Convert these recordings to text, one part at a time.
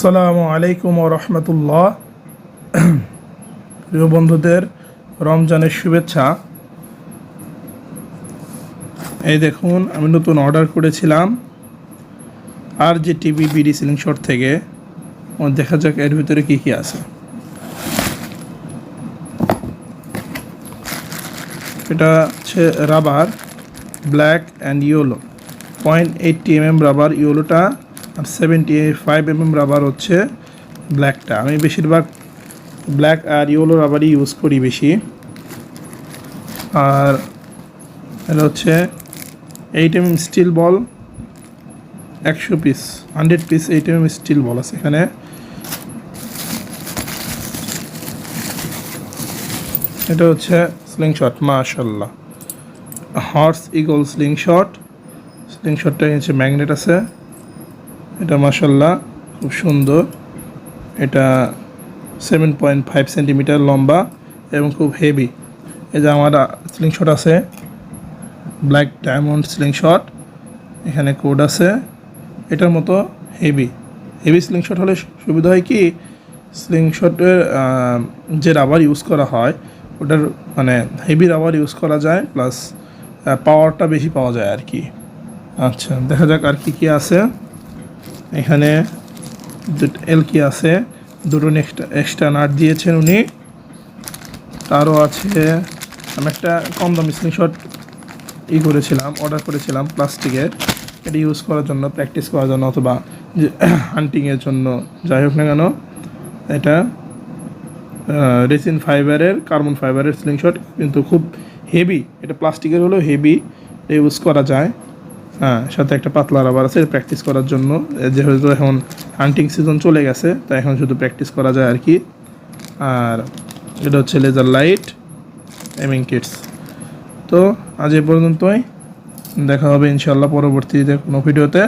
আসসালামু আলাইকুম রহমতুল্লাহ। প্রিয় বন্ধুদের, রমজানের শুভেচ্ছা। এই দেখুন, আমি নতুন অর্ডার করেছিলাম আর যে টিভি বিডি সিলিং শট থেকে। দেখা যাক এর ভিতরে কী কী আছে। এটা হচ্ছে rubber, black and yellow. Point eighty M M rubber ইয়েলোটা R seventy five M M rubber হচ্ছে ব্ল্যাকটা আমি বেশিরভাগ ব্ল্যাক আর ইয়েলো রাবারই ইউজ করি বেশি। আর এটা হচ্ছে eight M M steel ball একশো piece hundred piece eight M M steel ball আছে এখানে। এটা হচ্ছে স্লিং শট মাশাল্লাহ horse eagle sling shot sling শটটা হচ্ছে ম্যাগনেট আছে। এটা মাশাল্লাহ খুব সুন্দর। এটা সেভেন পয়েন্ট ফাইভ সেন্টিমিটার লম্বা এবং খুব হেভি এই যে আমার স্লিং শট আছে ব্ল্যাক ডায়মন্ড স্লিং শট এখানে কোড আছে। এটার মতো হেভি হেভি স্লিং শট হলে সুবিধা হয় কি? স্লিং শটের যে রাবার ইউজ করা হয়, ওটার মানে হেভি রাবার ইউজ করা যায় প্লাস পাওয়ারটা বেশি পাওয়া যায় আর কি। আচ্ছা দেখা যাক আর কি কি আছে। এখানে এল কি আছে। দুটো এক্সট্রা এক্সট্রা নাট দিয়েছেন উনি। তারও আছে। আমি একটা কম দামি স্ক্রিনশট ই করেছিলাম অর্ডার করেছিলাম প্লাস্টিকের। এটা ইউজ করার জন্য প্র্যাকটিস করার জন্য অথবা হান্টিংয়ের জন্য। যাই হোক না কেন, এটা রেসিন ফাইবারের কার্বন ফাইবারের স্লিংশট কিন্তু খুব হেভি এটা প্লাস্টিকের হলেও হেভি ইউজ করা যায়। হ্যাঁ সাথে একটা পাতলা রাবার আছে প্র্যাকটিস করার জন্য। যেহেতু এখন হান্টিং সিজন চলে গেছে, তাই এখন শুধু প্র্যাকটিস করা যায় আর কি। আর এটা হচ্ছে লেজার লাইট এমিং কিটস তো আজ এ পর্যন্তই। দেখা হবে ইনশাল্লাহ পরবর্তীতে কোনো ভিডিওতে।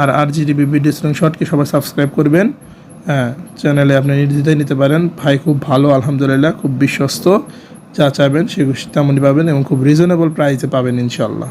আর আর জি টিভি ভিডিও শর্টকে সবাই সাবস্ক্রাইব করবেন। হ্যাঁ চ্যানেলে আপনি নির্দ্বিধায় নিতে পারেন। ভাই খুব ভালো, আলহামদুলিল্লাহ, খুব বিশ্বস্ত। যা চাইবেন সে তেমনই পাবেন এবং খুব রিজনেবল প্রাইসে পাবেন ইনশাল্লাহ